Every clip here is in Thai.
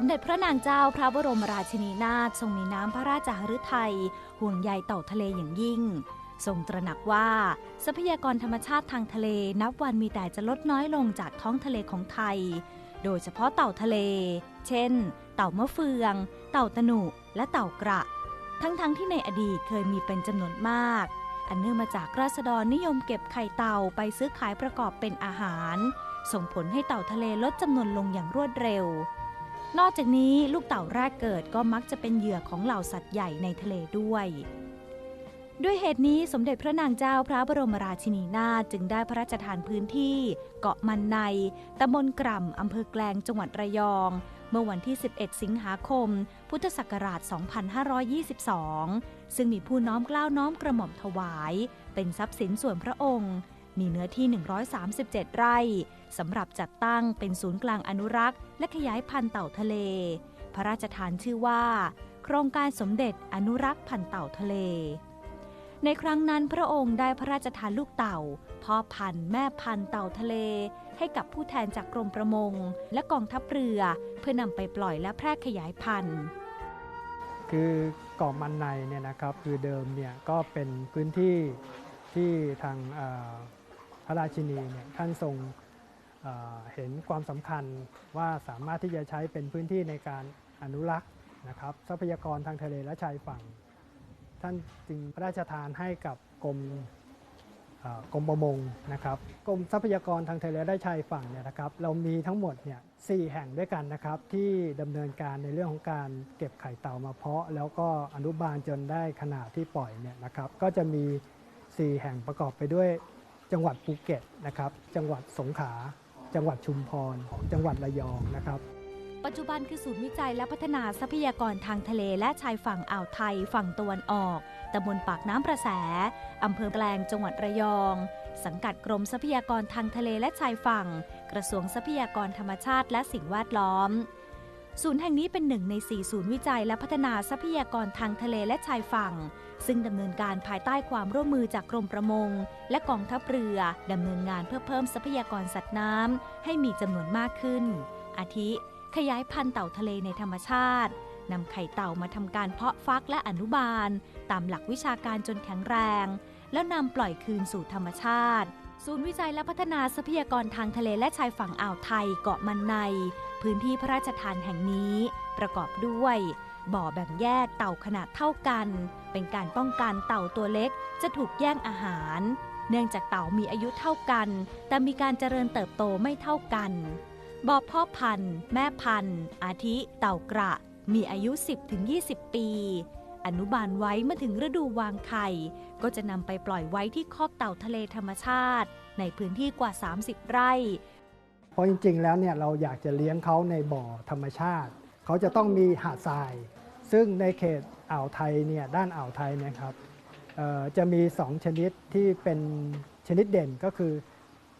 มเด็จพระนางเจ้าพระบรมราชินีนาถทรงมีน้ำพระราชหฤทัยห่วงใยเต่าทะเลอย่างยิ่ง ทรงตระหนักว่า ทรัพยากรธรรมชาติทางทะเลนับวันมีแต่จะลดน้อยลงจากท้องทะเลของไทย โดยเฉพาะเต่าทะเล เช่น เต่ามะเฟือง เต่าตะหนุและเต่ากระ ทั้งๆทที่ในอดีตเคยมีเป็นจำนวนมาก อันเนื่องมาจากราษฎรนิยมเก็บไข่เต่าไปซื้อขายประกอบเป็นอาหาร ส่งผลให้เต่าทะเลลดจำนวนลงอย่างรวดเร็ว นอกจากนี้ลูกเต่าแรกเกิดก็มักจะเป็นเหยื่อของเหล่าสัตว์ใหญ่ในทะเลด้วย ด้วยเหตุนี้สมเด็จพระนางเจ้าพระบรมราชินีนาถจึงได้พระราชทานพื้นที่ เกาะมันในตำบลกร่ำอำเภอแกลงจังหวัดระยอง เมื่อวันที่ 11 สิงหาคม พุทธศักราช 2522 ซึ่งมีผู้น้อมเกล้าวน้อมกระหม่อมถวาย เป็นทรัพย์สินส่วนพระองค์ มีเนื้อที่ 137 ไร่สำหรับจัดตั้งเป็นศูนย์กลางอนุรักษ์ และขยายพันธุ์เต่าทะเล พระราชทานชื่อว่า โครงการสมเด็จอนุรักษ์พันธุ์เต่าทะเล ในครั้งนั้นพระองค์ได้พระราชทานลูกเต่า พ่อพันธุ์แม่พันธุ์เต่าทะเล ให้กับผู้แทนจากกรมประมง และกองทัพเรือเพื่อนำไปปล่อยและแพร่ขยายพันธุ์คือเกาะมันในเนี่ยนะครับคือเดิมเนี่ยก็เป็นพื้นที่ที่ทาง พระราชินีเนี่ยท่านทรงเเห็นความสำคัญว่าสามารถที่จะใช้เป็นพื้นที่ในการอนุรักษ์นะครับทรัพยากรทางทะเลและชายฝั่ง ท่านจึงพระราชทานให้กับกรมกรมประมงนะครับกรมทรัพยากรทางทะเลและชายฝั่งเนี่ยนะครับเรามีทั้งหมดเนี่ยสี่แห่งด้วยกันนะครับที่ดำเนินการในเรื่องของการเก็บไข่เต่ามาเพาะ แล้วก็อนุบาลจนได้ขนาดที่ปล่อยเนี่ยนะครับก็จะมี 4 แห่งประกอบไปด้วย จังหวัดภูเก็ตนะครับ จังหวัดสงขลาจังหวัดชุมพร จังหวัดระยองนะครับปัจจุบันคือศูนย์วิจัยและพัฒนาทรัพยากรทางทะเลและชายฝั่งอ่าวไทยฝั่งตะวันออก ตำบลปากน้ำประแส อำเภอแกลงจังหวัดระยอง สังกัดกรมทรัพยากรทางทะเลและชายฝั่ง กระทรวงทรัพยากรธรรมชาติและสิ่งแวดล้อม ศูนย์แห่งนี้เป็นหนึ่งใน 4 ศูนย์วิจัยและพัฒนาทรัพยากรทางทะเลและชายฝั่ง ซึ่งดำเนินการภายใต้ความร่วมมือจากกรมประมง และกองทัพเรือดำเนินงานเพื่อเพิ่มทรัพยากรสัตว์น้ำให้มีจำนวนมากขึ้น อาทิ ขยายพันธุ์เต่าทะเลในธรรมชาตินำไข่เต่ามาทำการเพาะฟักและอนุบาล ตามหลักวิชาการจนแข็งแรง แล้วนำปล่อยคืนสู่ธรรมชาติ ศูนย์วิจัยและพัฒนาทรัพยากรทางทะเลและชายฝั่งอ่าวไทยเกาะมันใน พื้นที่พระราชทานแห่งนี้ ประกอบด้วย บ่อแบ่งแยกเต่าขนาดเท่ากัน เป็นการป้องกันเต่าตัวเล็กจะถูกแย่งอาหาร เนื่องจากเต่ามีอายุเท่ากัน แต่มีการเจริญเติบโตไม่เท่ากันบ่อพ่อพันธุ์ แม่พันธุ์ อาทิ เต่ากระ มีอายุ 10-20 ปี อนุบาลไว้เมื่อถึงฤดูวางไข่ ก็จะนำไปปล่อยไว้ที่คอกเต่าทะเลธรรมชาติ ในพื้นที่กว่า 30 ไร่ เพราะจริงๆ แล้วเนี่ยเราอยากจะเลี้ยงเขาในบ่อธรรมชาติ เขาจะต้องมีหาดทราย ซึ่งในเขตอ่าวไทยเนี่ยด้านอ่าวไทยนะครับจะมี 2 ชนิดที่เป็นชนิดเด่นก็คือ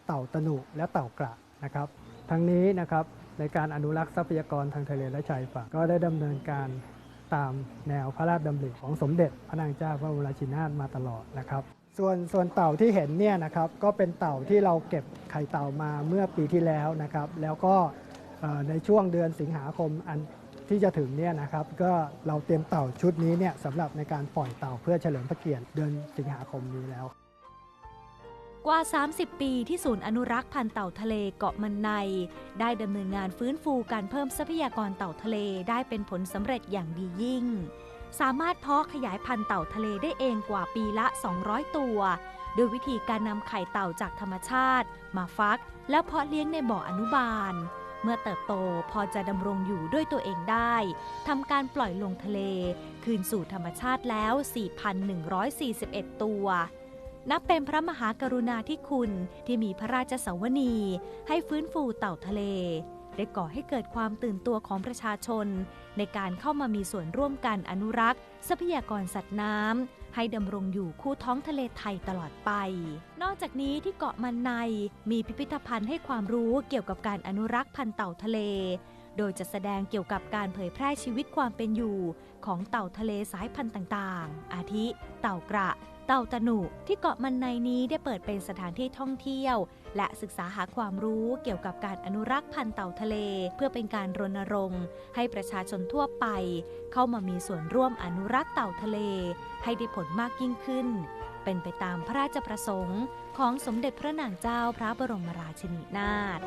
เต่าตะหนุและเต่ากระนะครับ ทั้งนี้นะครับในการอนุรักษ์ทรัพยากรทางทะเลและชายฝั่งก็ได้ดำเนินการ ตามแนวพระราชดำริของสมเด็จพระนางเจ้าพระบรมราชินีนาถมาตลอดนะครับ ส่วนส่วนเต่าที่เห็นเนี่ยนะครับก็เป็นเต่าที่เราเก็บไข่เต่ามาเมื่อปีที่แล้วนะครับ แล้วก็ในช่วงเดือนสิงหาคมอันที่จะถึงเนี่ยนะครับก็เราเตรียมเต่าชุดนี้เนี่ยสำหรับในการปล่อยเต่าเพื่อเฉลิมพระเกียรติเดือนสิงหาคมนี้แล้ว กว่า 30 ปีที่ศูนย์อนุรักษ์พันธุ์เต่าทะเลเกาะมันใน ได้ดำเนินงานฟื้นฟูการเพิ่มทรัพยากรเต่าทะเลได้เป็นผลสำเร็จอย่างดียิ่ง สามารถเพาะขยายพันธุ์เต่าทะเลได้เองกว่าปีละ 200 ตัว โดยวิธีการนำไข่เต่าจากธรรมชาติ มาฟัก แล้วเพาะเลี้ยงในบ่ออนุบาล เมื่อเติบโตพอจะดำรงอยู่ด้วยตัวเองได้ทำการปล่อยลงทะเล คืนสู่ธรรมชาติแล้ว 4,141 ตัว นับเป็นพระมหากรุณาธิคุณที่มีพระราชสวนี ให้ฟื้นฟูเต่าทะเล ได้ก่อให้เกิดความตื่นตัวของประชาชน ในการเข้ามามีส่วนร่วมกันอนุรักษ์ ทรัพยากรสัตว์น้ำให้ดำรงอยู่คู่ท้องทะเลไทยตลอดไป นอกจากนี้ที่เกาะมันในมีพิพิธภัณฑ์ให้ความรู้เกี่ยวกับการอนุรักษ์พันธุ์เต่าทะเลโดยจะแสดงเกี่ยวกับการเผยแพร่ชีวิตความเป็นอยู่ ของเต่าทะเลสายพันธุ์ต่างๆ อาทิ เต่ากระ เต่าตะหนุที่เกาะมันในนี้ได้เปิดเป็นสถานที่ท่องเที่ยว และศึกษาหาความรู้เกี่ยวกับการอนุรักษ์พันธุ์เต่าทะเล เพื่อเป็นการรณรงค์ ให้ประชาชนทั่วไป เข้ามามีส่วนร่วมอนุรักษ์เต่าทะเล ให้ได้ผลมากยิ่งขึ้น เป็นไปตามพระราชประสงค์ ของสมเด็จพระนางเจ้าพระบรมราชินีนาถ